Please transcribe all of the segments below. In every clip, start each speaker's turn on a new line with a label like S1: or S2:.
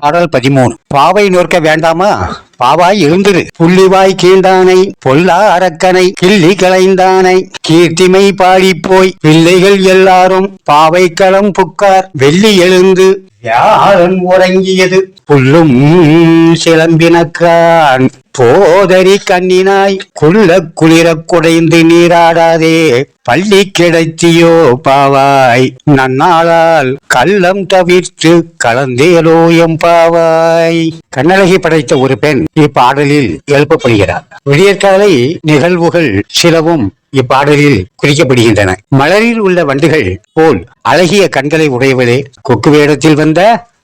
S1: பாடல் பதிமூணு. பாவை நோக்க வேண்டாமா? பாவாய் எழுந்திரு புள்ளிவாய் கீழ்தானை பொல்லா அரக்கனை கிள்ளி கலைந்தானை கீர்த்திமை பாடிப் போய் பிள்ளைகள் எல்லாரும் பாவை களம் புக்கார். வெள்ளி எழுந்து யாழன் உறங்கியது? புல்லும் சிலம்பினக்கான். போதரி கண்ணினாய் குள்ள குளிரக் குடைந்து நீராடாதே. பள்ளி கிடைத்தியோ பாவாய் நன்னாளால் கள்ளம் தவிர்த்து கலந்தேலோ எம் பாவாய். கண்ணழகி படைத்த ஒரு பெண் இப்பாடலில் எழுப்பப்படுகிறார். விடியற்காலை நிகழ்வுகள் சிலவும் இப்பாடலில் குறிக்கப்படுகின்றன. மலரில் உள்ள வண்டுகள் போல் அழகிய கண்களை உடையவளே கொக்கு வேடத்தில் வந்த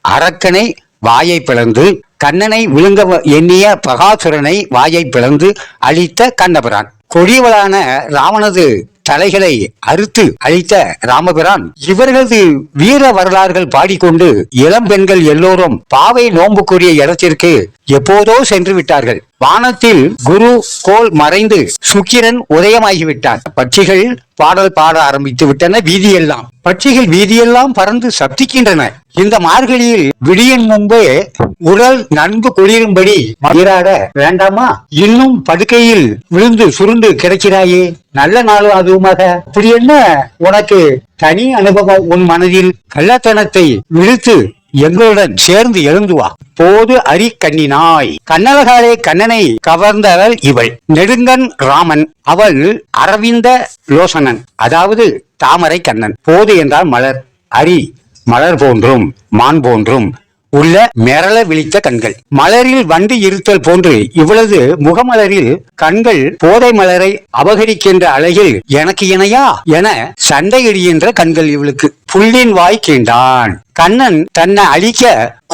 S1: அரக்கனை வாயை பிளந்து கண்ணனை விழுங்க எண்ணிய பகாசுரனை வாயை பிளந்து அழித்த கண்ணபிரான். கொடியவளான ராவணது தலைகளை அறுத்து அழித்த ராமபிரான் இவர்களது வீர வரலாறுகள் பாடிக்கொண்டு இளம் பெண்கள் எல்லோரும் பாவை நோன்புக்குரிய இடத்திற்கு எப்போதோ சென்று விட்டார்கள். வானத்தில் குரு கோல் மறைந்து சுக்கிரன் உதயமாகிவிட்டார். பட்சிகள் பாடல் பாட ஆரம்பித்து விட்டன வீதியெல்லாம். பட்சிகள் வீதியெல்லாம் பறந்து சப்திக்கின்றன. இந்த மார்கழியில் விடியின் முன்பே உடல் நன்கு குளிரும்படி மயிராட வேண்டாமா? இன்னும் படுக்கையில் விழுந்து சுருண்டு கிடைக்கிறாயே. நல்ல நாளும் அதுவுமாக. அப்படி என்ன? உனக்கு தனி அனுபவம் உன் மனதில். கள்ளத்தனத்தை விழுத்து எங்களுடன் சேர்ந்து எழுந்து வா. போது அரி கண்ணினாய். கண்ணலகாலே கண்ணனை கவர்ந்தவள் இவள். நெடுங்கன் ராமன். அவள் அரவிந்த லோசனன். அதாவது தாமரை கண்ணன். போது என்றால் மலர். அரி மலர் போன்றும் மான் போன்றும் உள்ள மெரள விழித்த கண்கள். மலரில் வண்டு இருத்தல் போன்று இவளது முகமலரில் கண்கள் போதை மலரை அபகரிக்கின்ற அழகில் எனக்கு இணையா என சண்டையிடுகின்ற கண்கள் இவளுக்கு. புள்ளின் வாய் கீண்டான். கண்ணன் தன்னை அழிக்க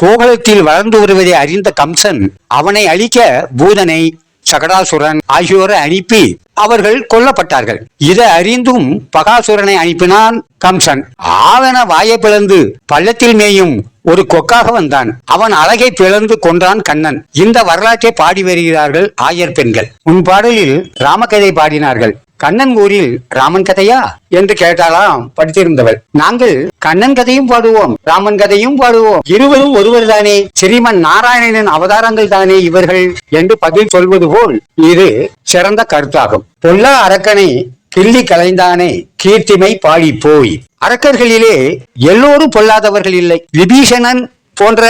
S1: கோகுலத்தில் வளர்ந்து வருவதை அறிந்த கம்சன் அவனை அழிக்க பூதனை சகடாசுரன் ஆகியோரை அனுப்பி அவர்கள் கொல்லப்பட்டார்கள். இதை அறிந்தும் பகாசுரனை அனுப்பினான் கம்சன். ஆவன வாயை பிளந்து பள்ளத்தில் மேயும் ஒரு கொக்காக வந்தான். அவன் அழகை பிளந்து கொன்றான் கண்ணன். இந்த வரலாற்றை பாடி வருகிறார்கள் ஆயர் பெண்கள். உன் பாடலில் ராமகதை பாடினார்கள். கண்ணன் ஊரில் ராமன் கதையா என்று கேட்டாலாம் படித்திருந்தவள் நாங்கள் கண்ணன் கதையும் பாடுவோம் ராமன் கதையும் பாடுவோம். இருவரும் ஒருவர் தானே ஸ்ரீமன் நாராயணனின் அவதாரங்கள் தானே இவர்கள் என்று பதில் சொல்வது போல் இது சிறந்த கருத்தாகும். பொல்லா அரக்கனை கிள்ளி கலைந்தானே கீர்த்திமை பாடி போய். அரக்கர்களிலே எல்லோரும் பொல்லாதவர்கள் இல்லை. விபீஷணன் போன்ற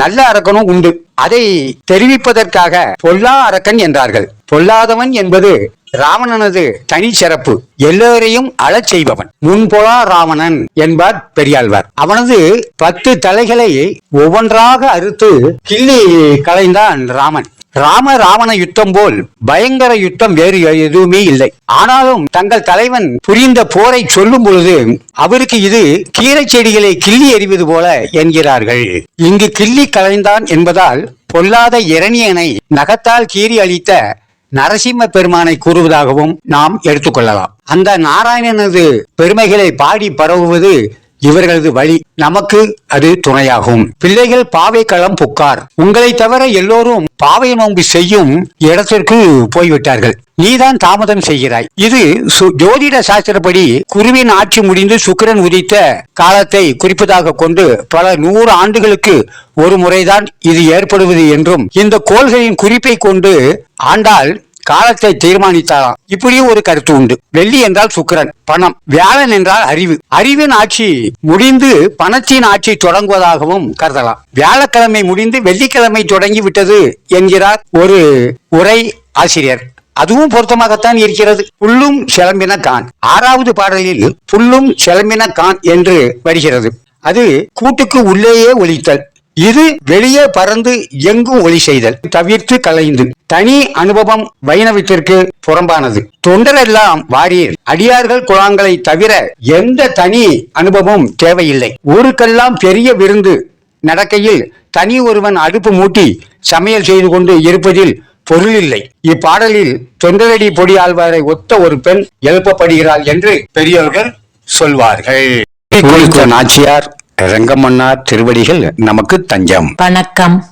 S1: நல்ல அரக்கனும் உண்டு. அதை தெரிவிப்பதற்காக பொல்லா அரக்கன் என்றார்கள். பொல்லாதவன் என்பது ராவணனது தனி சிறப்பு. எல்லோரையும் அழச் செய்பவன். முன்பொலா ராவணன் என்பார் பெரியாழ்வார். அவனது பத்து தலைகளை ஒவ்வொன்றாக அறுத்து கிள்ளி கலைந்தான் ராமன். ராம ராவண யுத்தம் போல் பயங்கர யுத்தம் வேறு எதுவுமே இல்லை. ஆனாலும் தங்கள் தலைவன் புரிந்த போரை சொல்லும் பொழுது அவருக்கு இது கீரை செடிகளை கிள்ளி எறிவது போல என்கிறார்கள். இங்கு கிள்ளி கலைந்தான் என்பதால் பொல்லாத இரணியனை நகத்தால் கீறி அளித்த நரசிம்ம பெருமானை கூறுவதாகவும் நாம் எடுத்துக்கொள்ளலாம். அந்த நாராயணனது பெருமைகளை பாடி பரவுவது இவர்களது வழி நமக்கு அது துணையாகும். பிள்ளைகள் பாவை களம் புக்கார். உங்களை தவிர எல்லோரும் பாவை நோன்பு செய்யும் இடத்திற்கு போய்விட்டார்கள். நீதான் தாமதம் செய்கிறாய். இது சு- ஜோதிட சாஸ்திரப்படி குருவின் ஆட்சி முடிந்து சுக்கிரன் உதித்த காலத்தை குறிப்பதாக கொண்டு பல நூறு ஆண்டுகளுக்கு ஒரு முறைதான் இது ஏற்படுவது என்றும் இந்த கோள்களின் குறிப்பை கொண்டு ஆண்டால் காலத்தை தீர்மானித்தாராம். இப்படியும் ஒரு கருத்து உண்டு. வெள்ளி என்றால் சுக்கிரன் பணம். வியாழன் என்றால் அறிவு. அறிவின் ஆட்சி முடிந்து பணத்தின் ஆட்சி தொடங்குவதாகவும் கருதலாம். வியாழக்கிழமை முடிந்து வெள்ளிக்கிழமை தொடங்கி விட்டது என்கிறார் ஒரு உரை ஆசிரியர். அதுவும் பொருத்தமாகத்தான் இருக்கிறது. புல்லும் செலம்பின கான். ஆறாவது பாடலில் புல்லும் செலம்பின கான் என்று வருகிறது. அது கூட்டுக்கு உள்ளேயே ஒழித்தல் இது வெளியே பறந்து எங்கும் ஒளி செய்தல். தவிர்த்து கலைந்து. தனி அனுபவம் வைணவத்திற்கு புறம்பானது. தொண்டரெல்லாம் வாரீர். அடியார்கள் குழாங்களை தவிர எந்த தனி அனுபவமும் தேவையில்லை. ஊருக்கெல்லாம் பெரிய விருந்து நடக்கையில் தனி ஒருவன் அடுப்பு மூட்டி சமையல் செய்து கொண்டு இருப்பதில் பொருள் இல்லை. இப்பாடலில் தொண்டரடி பொடி ஆழ்வாரை ஒத்த ஒரு பெண் எழுப்பப்படுகிறாள் என்று பெரியவர்கள் சொல்வார்கள். நாச்சியார். ரங்கமன்னார் திருவடிகள் நமக்கு தஞ்சம்.
S2: வணக்கம்.